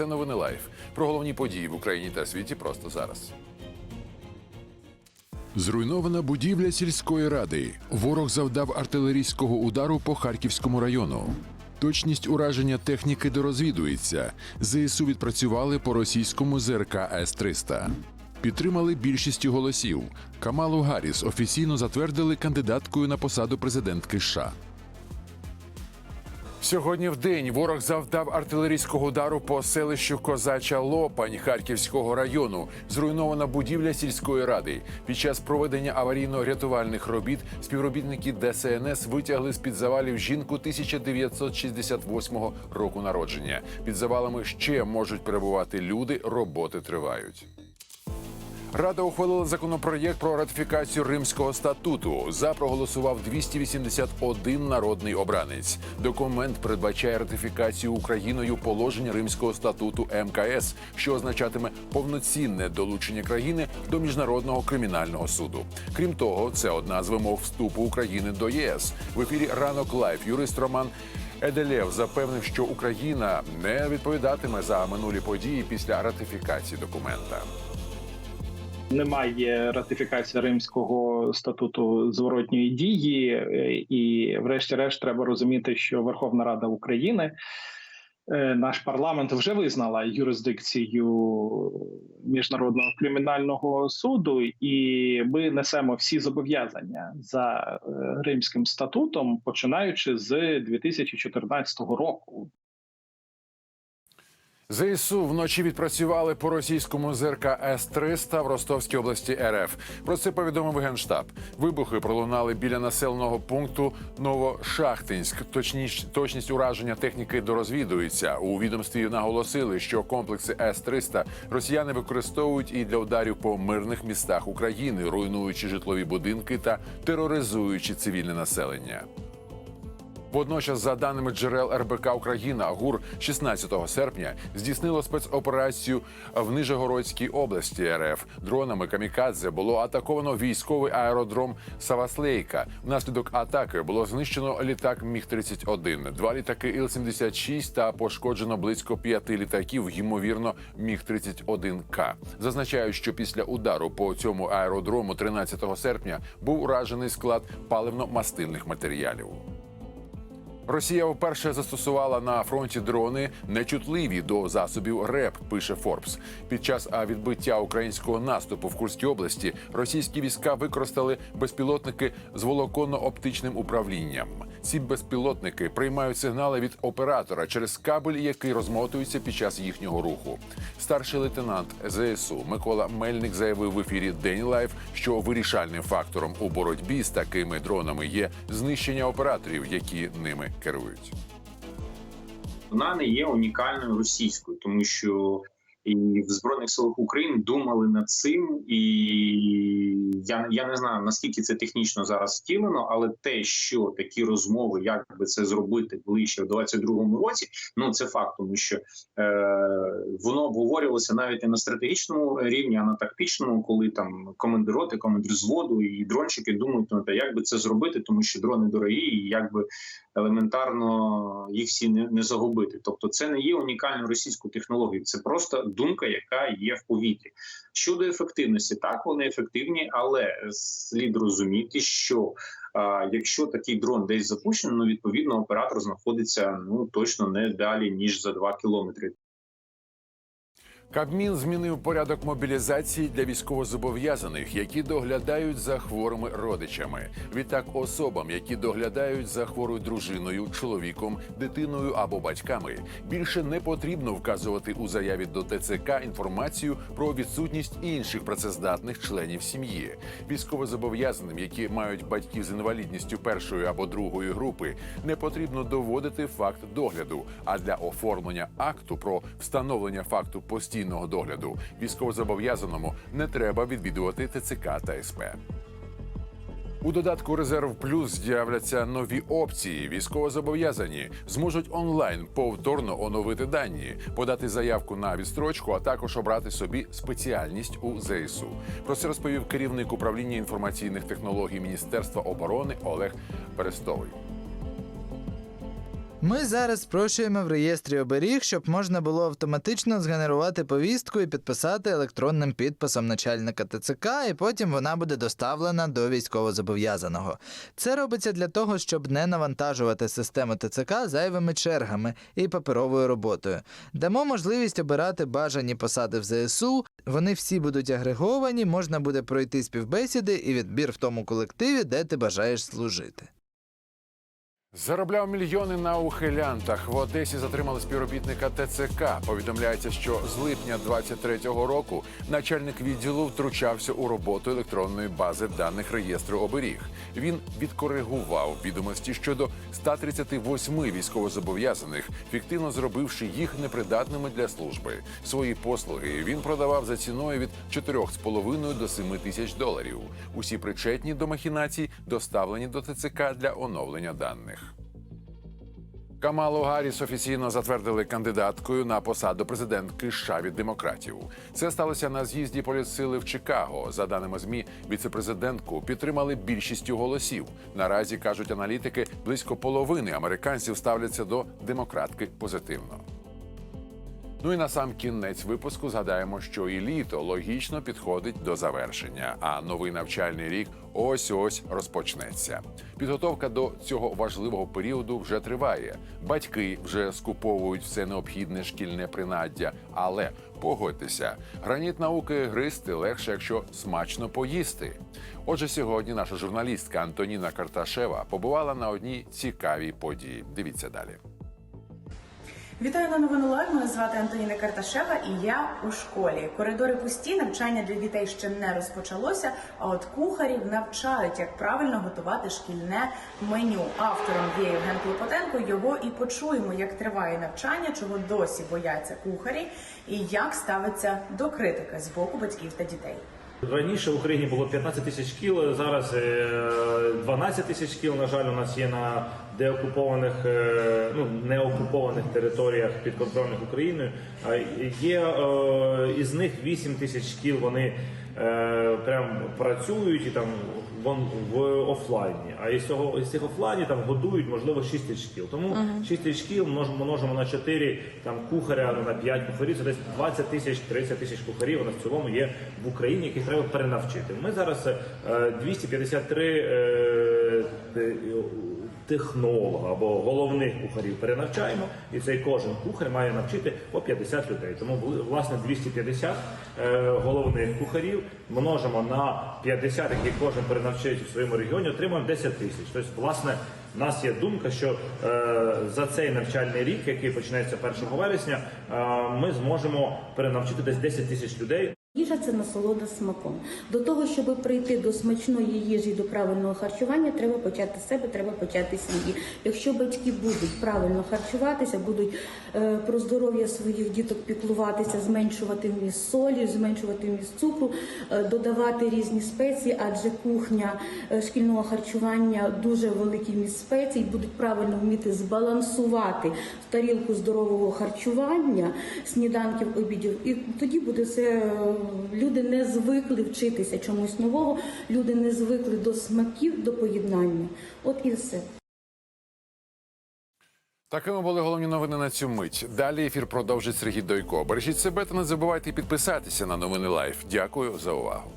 Це новини Лайф. Про головні події в Україні та світі просто зараз. Зруйнована будівля сільської ради. Ворог завдав артилерійського удару по Харківському району. Точність ураження техніки дорозвідується. ЗСУ відпрацювали по російському ЗРК С-300. Підтримали більшістю голосів. Камалу Гарріс офіційно затвердили кандидаткою на посаду президентки США. Сьогодні в день ворог завдав артилерійського удару по селищу Козача Лопань Харківського району. Зруйнована будівля сільської ради. Під час проведення аварійно-рятувальних робіт співробітники ДСНС витягли з під завалів жінку 1968 року народження. Під завалами ще можуть перебувати люди. Роботи тривають. Рада ухвалила законопроєкт про ратифікацію Римського статуту. За проголосував 281 народний обранець. Документ передбачає ратифікацію Україною положень Римського статуту МКС, що означатиме повноцінне долучення країни до міжнародного кримінального суду. Крім того, це одна з вимог вступу України до ЄС. В ефірі ранок лайф юрист Роман. Еделєв запевнив, що Україна не відповідатиме за минулі події після ратифікації документа. Немає ратифікації Римського статуту зворотньої дії, і, врешті-решт, треба розуміти, що Верховна Рада України, е, наш парламент вже визнала юрисдикцію міжнародного кримінального суду, і ми несемо всі зобов'язання за е, Римським статутом, починаючи з 2014 року. ЗСУ вночі відпрацювали по російському ЗРК С-300 в Ростовській області РФ. Про це повідомив Генштаб. Вибухи пролунали біля населеного пункту Новошахтинськ. Точність, точність ураження техніки дорозвідується. У відомстві наголосили, що комплекси С-300 росіяни використовують і для ударів по мирних містах України, руйнуючи житлові будинки та тероризуючи цивільне населення. Водночас, за даними джерел РБК Україна, ГУР 16 серпня здійснило спецоперацію в Нижегородській області РФ. Дронами камікадзе було атаковано військовий аеродром Саваслейка. Внаслідок атаки було знищено літак Міг 31 два літаки Іл-76 та пошкоджено близько п'яти літаків, ймовірно, Міг 31 К. Зазначають, що після удару по цьому аеродрому 13 серпня був уражений склад паливно-мастильних матеріалів. Росія вперше застосувала на фронті дрони нечутливі до засобів РЕП. Пише Форбс. Під час відбиття українського наступу в Курській області російські війська використали безпілотники з волоконно-оптичним управлінням. Ці безпілотники приймають сигнали від оператора через кабель, який розмотується під час їхнього руху. Старший лейтенант ЗСУ Микола Мельник заявив в ефірі День Лайф, що вирішальним фактором у боротьбі з такими дронами є знищення операторів, які ними керують. вона не є унікальною російською, тому що і в збройних силах України думали над цим, і я я не знаю наскільки це технічно зараз втілено, але те, що такі розмови, як би це зробити ближче в 22-му році, ну це факт, тому що е, воно обговорювалося навіть не на стратегічному рівні, а на тактичному, коли там командироти, командир зводу і дронщики думають на те, як би це зробити, тому що дрони дорогі, і як би елементарно їх всі не, не загубити. Тобто, це не є унікальною російською технологією, це просто думка, яка є в повітрі. Щодо ефективності, так вони ефективні, але слід розуміти, що а, якщо такий дрон десь запущений, ну відповідно оператор знаходиться ну точно не далі ніж за 2 кілометри. Кабмін змінив порядок мобілізації для військовозобов'язаних, які доглядають за хворими родичами. Відтак, особам, які доглядають за хворою дружиною, чоловіком, дитиною або батьками, більше не потрібно вказувати у заяві до ТЦК інформацію про відсутність інших працездатних членів сім'ї. Військовозобов'язаним, які мають батьків з інвалідністю першої або другої групи, не потрібно доводити факт догляду. А для оформлення акту про встановлення факту постійного догляду військовозобов'язаному не треба відвідувати ТЦК та СП. У додатку Резерв Плюс з'являться нові опції. Військовозобов'язані зможуть онлайн повторно оновити дані, подати заявку на відстрочку, а також обрати собі спеціальність у ЗСУ. Про це розповів керівник управління інформаційних технологій Міністерства оборони Олег Берестовий. Ми зараз спрощуємо в реєстрі оберіг, щоб можна було автоматично згенерувати повістку і підписати електронним підписом начальника ТЦК, і потім вона буде доставлена до військовозобов'язаного. Це робиться для того, щоб не навантажувати систему ТЦК зайвими чергами і паперовою роботою. Дамо можливість обирати бажані посади в ЗСУ. Вони всі будуть агреговані, можна буде пройти співбесіди і відбір в тому колективі, де ти бажаєш служити. Заробляв мільйони на ухилянтах. В Одесі затримали співробітника ТЦК. Повідомляється, що з липня 23-го року начальник відділу втручався у роботу електронної бази даних реєстру оберіг. Він відкоригував відомості щодо 138 військовозобов'язаних, фіктивно зробивши їх непридатними для служби. Свої послуги він продавав за ціною від 4,5 до 7 тисяч доларів. Усі причетні до махінацій доставлені до ТЦК для оновлення даних. Камалу Гарріс офіційно затвердили кандидаткою на посаду президентки США від демократів. Це сталося на з'їзді політсили в Чикаго. За даними змі, віцепрезидентку підтримали більшістю голосів. Наразі кажуть аналітики, близько половини американців ставляться до демократки позитивно. Ну і на сам кінець випуску згадаємо, що і літо логічно підходить до завершення, а новий навчальний рік ось ось розпочнеться. Підготовка до цього важливого періоду вже триває. Батьки вже скуповують все необхідне шкільне принаддя, але погодьтеся, граніт науки гристи легше, якщо смачно поїсти. Отже, сьогодні наша журналістка Антоніна Карташева побувала на одній цікавій події. Дивіться далі. Вітаю на новину Лайв. Мене звати Антоніна Карташева, і я у школі. Коридори пусті, навчання для дітей ще не розпочалося. А от кухарів навчають, як правильно готувати шкільне меню. Автором є Євген Клопотенко. Його і почуємо, як триває навчання, чого досі бояться кухарі, і як ставиться до критики з боку батьків та дітей. Раніше в Україні було 15 тисяч шкіл, зараз е, 12 тисяч шкіл. На жаль, у нас є на деокупованих, е, ну неокупованих територіях підконтрольних Україною. А Є е, із них 8 тисяч шкіл. Вони е, прям працюють і там вон в офлайні. А із цього із цих офлайнів там годують можливо 6 тисяч шкіл. Тому 6 тисяч шкіл множимо, множимо на 4, там кухаря ну, на 5 кухарів. Це десь 20 тисяч, 30 тисяч кухарів. У нас в цілому є в Україні, яких треба перенавчити. Ми зараз е, 253 е, технолога або головних кухарів перенавчаємо, і цей кожен кухар має навчити по 50 людей. Тому власне 250 е, головних кухарів множимо на 50, які кожен перенавчить у своєму регіоні, отримуємо 10 тисяч. Тобто, власне, в нас є думка, що е, за цей навчальний рік, який починається 1 вересня, е, ми зможемо перенавчити десь 10 тисяч людей. Їжа це насолода смаком. До того, щоб прийти до смачної їжі, до правильного харчування, треба почати з себе, треба почати з сім'ї. Якщо батьки будуть правильно харчуватися, будуть е, про здоров'я своїх діток піклуватися, зменшувати вміст солі, зменшувати вміст цукру, е, додавати різні спеції, адже кухня е, шкільного харчування дуже великий вміст спецій, будуть правильно вміти збалансувати тарілку здорового харчування, сніданків, обідів, і тоді буде все. Люди не звикли вчитися чомусь нового, люди не звикли до смаків, до поєднання. От і все. Такими були головні новини на цю мить. Далі ефір продовжить Сергій Дойко. Бережіть себе та не забувайте підписатися на новини Лайф. Дякую за увагу.